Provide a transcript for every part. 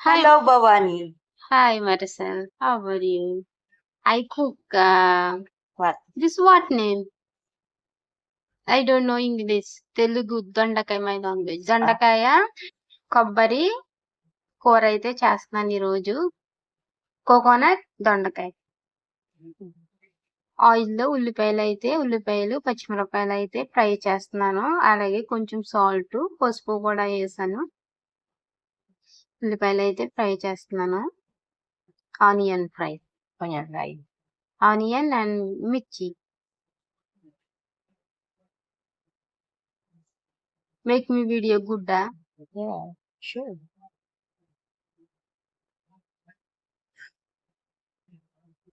Hi, Hello, Bhavani. hi, Maricel. How are you? I cook. Uh, What? this what name? I don't know English. Telugu దొండకాయ my language దొండకాయ కొబ్బరి కూర అయితే చేస్తున్నాను ఈరోజు కోకోనట్ దొండకాయ ఆయిల్లో ఉల్లిపాయలు అయితే ఉల్లిపాయలు పచ్చిమిరపకాయలు అయితే ఫ్రై చేస్తున్నాను అలాగే కొంచెం సాల్ట్ పసుపు కూడా వేసాను ఉల్లిపాయలు అయితే ఫ్రై చేస్తున్నాను. Onion fry right. Onion and mirchi. Make me video గుడ్డా.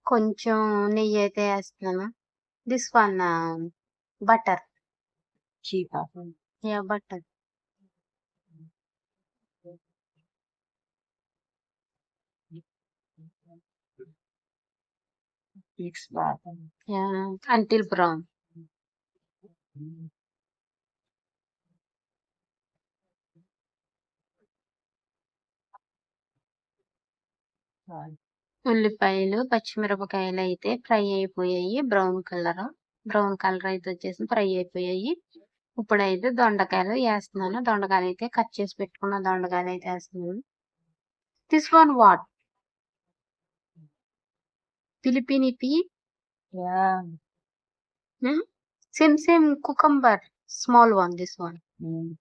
కొంచెం నెయ్యి అయితే వేస్తున్నాను. This one butter butter That. Yeah until brown Right. ఉల్లిపాయలు పచ్చిమిరపకాయలు అయితే ఫ్రై అయిపోయాయి బ్రౌన్ కలర్. బ్రౌన్ కలర్ అయితే వచ్చేసి ఫ్రై అయిపోయాయి. ఇప్పుడైతే దొండకాయలు వేస్తున్నాను. దొండకాయలు అయితే కట్ చేసి పెట్టుకున్న దొండకాయలు అయితే వేస్తున్నాను. This one what Filipinity. Yeah. Hmm? Same, same cucumber. Small one, this one. Mm.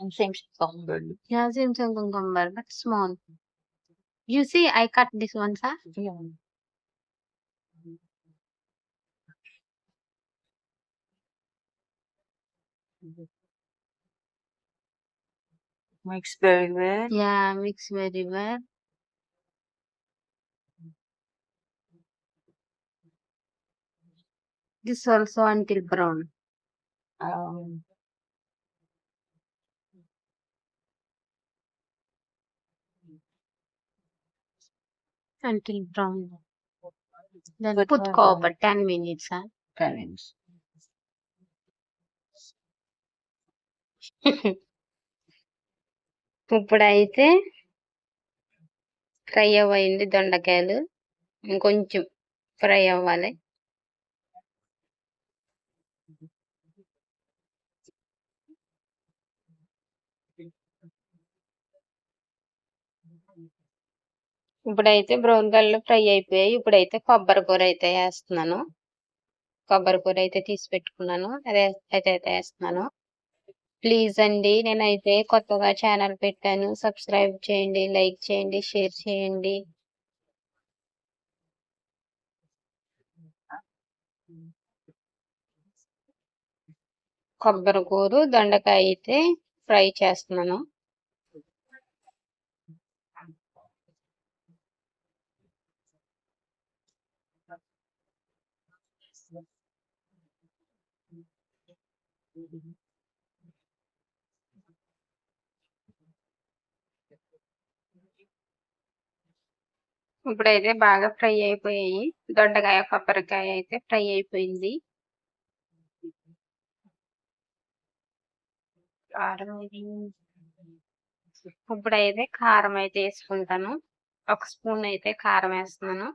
And same cucumber. Yeah, same, same cucumber, but small. You see, I cut this one, sir. Yeah. Mix very well. Yeah, mix very well. This also until brown. Um, Until brown. Then Put put one cover 10 minutes, huh? parents. ఇప్పుడైతే fry అవ్వండి దొండకాయలు. ఇంకొంచెం fry అవ్వాలి. ఇప్పుడైతే brown colour fry అయిపోయాయి. ఇప్పుడైతే కొబ్బరి కూర అయితే వేస్తున్నాను. కొబ్బరి కూర అయితే తీసి పెట్టుకున్నాను. అదే అయితే అయితే వేస్తున్నాను. ప్లీజ్ అండి. నేనైతే కొత్తగా ఛానల్ పెట్టాను. సబ్స్క్రైబ్ చేయండి లైక్ చేయండి షేర్ చేయండి. కొబ్బరి కూర దొండకాయ అయితే ఫ్రై చేస్తున్నాను. ఇప్పుడైతే బాగా ఫ్రై అయిపోయాయి దొండకాయ కొబ్బరికాయ అయితే ఫ్రై అయిపోయింది. ఇప్పుడైతే కారం అయితే వేసుకుంటాను ఒక స్పూన్ అయితే కారం వేస్తున్నాను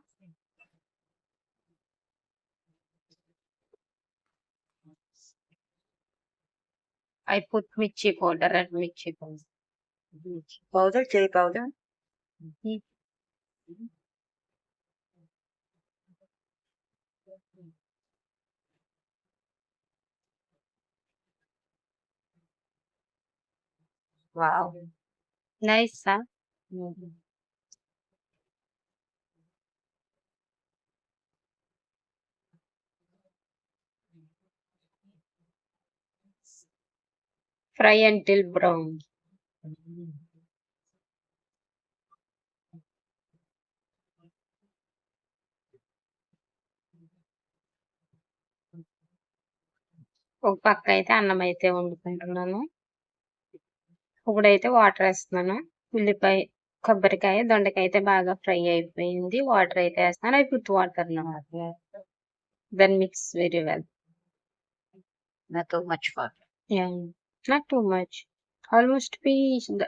I put mirchi powder red mirchi powder Powder, chili powder. Wow. Nice, huh? Fry until brown. Mhm. ఒక పక్క అయితే అన్నం అయితే వండుకుంటున్నాను ఇప్పుడైతే వాటర్ వేస్తున్నాను ఉల్లిపాయ కొబ్బరికాయ దొండకాయ అయితే బాగా ఫ్రై అయిపోయింది వాటర్ అయితే వేస్తున్నాను అవి put water. Then mix very well Not too much butter. Yeah, not too much. Almost finished the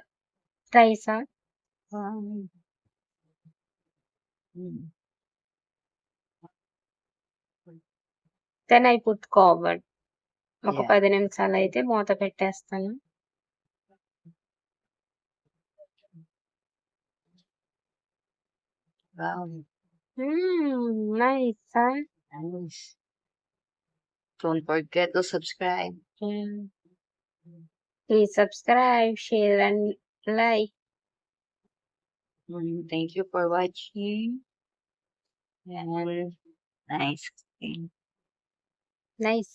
rice. ah. Um, mm. Then I put covered. ఒక Yeah. పది నిమిషాలు అయితే మూత పెట్టేస్తాను Wow. Nice Nice. Don't forget to subscribe. Please subscribe share and like Mm, Thank you for watching. And nice. cooking. Nice